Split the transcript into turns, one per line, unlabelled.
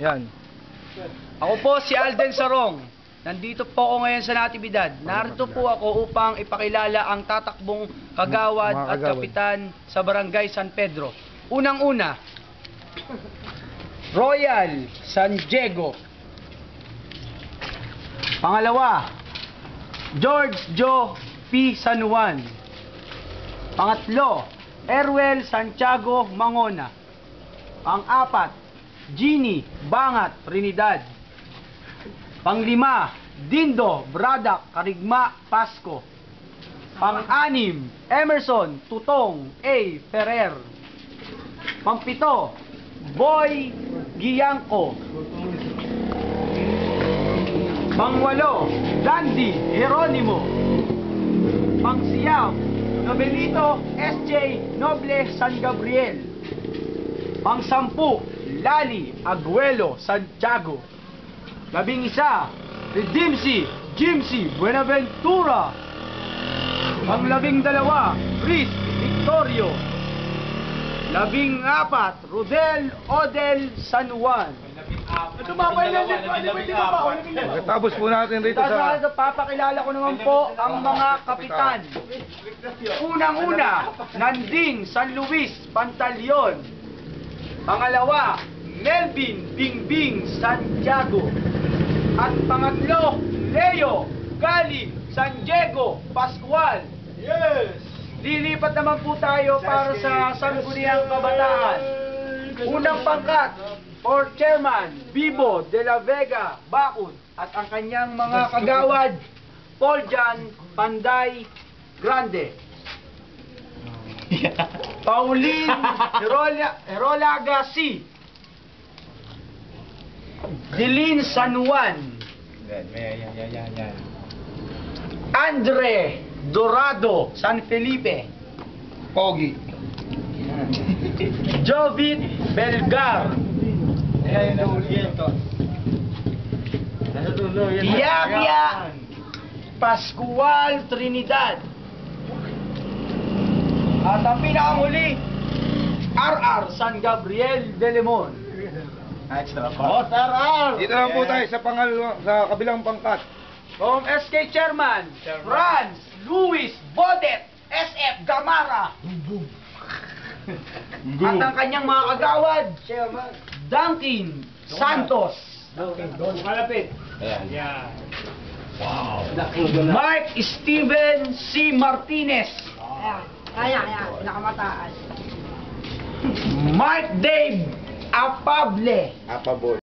Yan.
Ako po si Alden Sarong. Nandito po ako ngayon sa Natividad. Narito po ako upang ipakilala ang tatakbong kagawad at kapitan sa Barangay San Pedro. Unang-una, Royal San Diego. Pangalawa, George Joe P. San Juan. Pangatlo, Erwel Santiago Mangona. Pang-apat, Genie Bangat Trinidad. Panglima, Dindo Bradak Karigma Pasko. Pang-anim, Emerson Tutong A. Ferrer. Pangpito, Boy Giangco. Pangwalo, Dandy Jeronimo. Pangsiyam, Nobelito S.J. Noble San Gabriel. Pangsampu, Lali Aguelo Santiago. Labing isa, Redimsi Jimsi Buenaventura. Panglabing dalawa, Chris Victorio. Labing apat, Rodel Odel San Juan. Ba ba?
Pagkatapos po natin rito
Tapos
sa...
ito, papakilala ko naman po ang mga kapitan. Unang-una, Nanding San Luis Pantaleon. Pangalawa, Melvin Bingbing Santiago. At pangatlo, Leo Gali San Diego Pascual. Yes! Lilipat naman po tayo para sa Sangguniang Kabataan. Unang pangkat, or chairman, Bibo de la Vega Bakun at ang kanyang mga kagawad, Paul Jan Panday Grande. Pauline Herola, Herolaga C. Dilin San Juan. Andre Dorado San Felipe.
Pogi.
Jovit Belgar. Yabia Pascual Trinidad. At ang pinakamuli, RR San Gabriel de Lemon. Oh, RR!
Dito lang po tayo sa pangalawa, sa kabilang pangkat.
From SK Chairman, Franz Luis Bodet, SF Gamara. At ang kanyang mga kagawad, Duncan Santos. Malapit. Mark Steven C. Martinez.
Kaya, kaya. Pinakamataas.
Mark Dave Apable.
Apabol.